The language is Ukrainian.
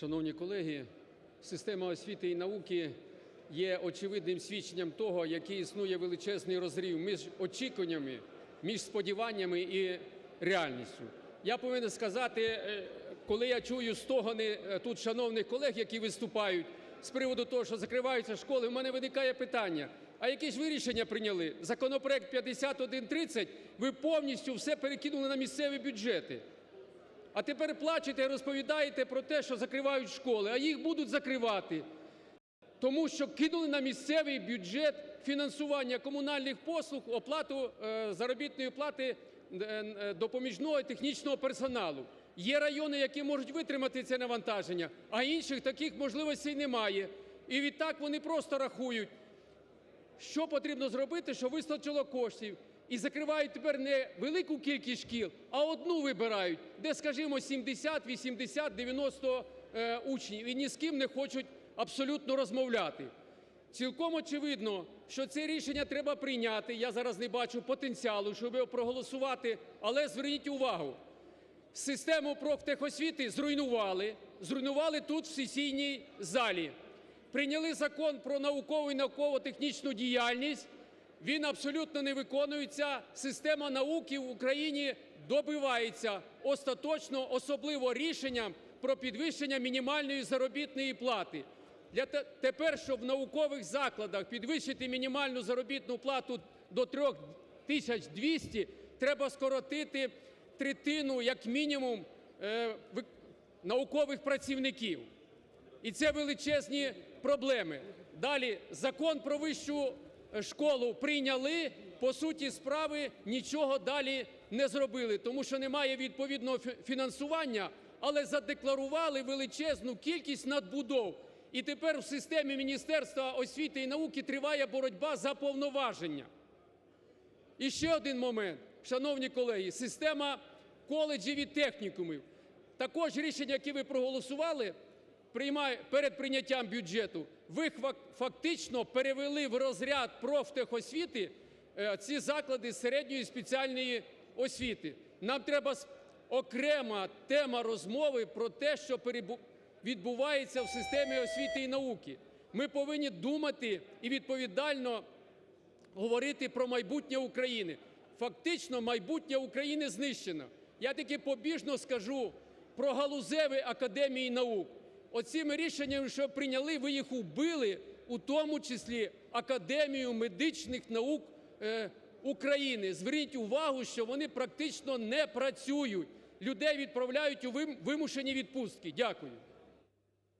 Шановні колеги, система освіти і науки є очевидним свідченням того, який існує величезний розрив між очікуваннями, між сподіваннями і реальністю. Я повинен сказати, е, коли я чую стогони е, тут шановних колег, які виступають з приводу того, що закриваються школи, у мене виникає питання: а які ж ви рішення прийняли? Законопроект 5130 ви повністю все перекинули на місцеві бюджети. А тепер плачете і розповідаєте про те, що закривають школи, а їх будуть закривати, тому що кинули на місцевий бюджет фінансування комунальних послуг, оплату е, заробітної плати е, е, допоміжного і технічного персоналу. Є райони, які можуть витримати це навантаження, а інших таких можливостей немає. І відтак вони просто рахують, що потрібно зробити, щоб вистачило коштів. І закривають тепер не велику кількість шкіл, а одну вибирають, де, скажімо, 70, 80, 90 е, учнів і ні з ким не хочуть абсолютно розмовляти. Цілком очевидно, що це рішення треба прийняти. Я зараз не бачу потенціалу, щоб його проголосувати, але зверніть увагу, систему профтехосвіти зруйнували, зруйнували тут в сесійній залі. Прийняли Закон про наукову і науково-технічну діяльність, він абсолютно не виконується, система науки в Україні добивається остаточно, особливо рішенням про підвищення мінімальної заробітної плати. Для те- тепер, щоб в наукових закладах підвищити мінімальну заробітну плату до 3200, треба скоротити третину, як мінімум, е, ви- наукових працівників. І це величезні проблеми. Далі, Закон про вищу школу прийняли, по суті справи нічого далі не зробили, тому що немає відповідного фінансування, але задекларували величезну кількість надбудов. І тепер в системі Міністерства освіти і науки триває боротьба за повноваження. І ще один момент, шановні колеги, система коледжів і технікумів. Також рішення, які ви проголосували перед прийняттям бюджету, ви фак- фактично перевели в розряд профтехосвіти е, ці заклади середньої спеціальної освіти. Нам треба окрема тема розмови про те, що відбувається в системі освіти і науки. Ми повинні думати і відповідально говорити про майбутнє України. Фактично майбутнє України знищено. Я таки побіжно скажу про галузеві академії наук. Оціми рішеннями, що прийняли, ви їх убили, у тому числі Академію медичних наук е, України. Зверніть увагу, що вони практично не працюють. Людей відправляють у вимушені відпустки. Дякую.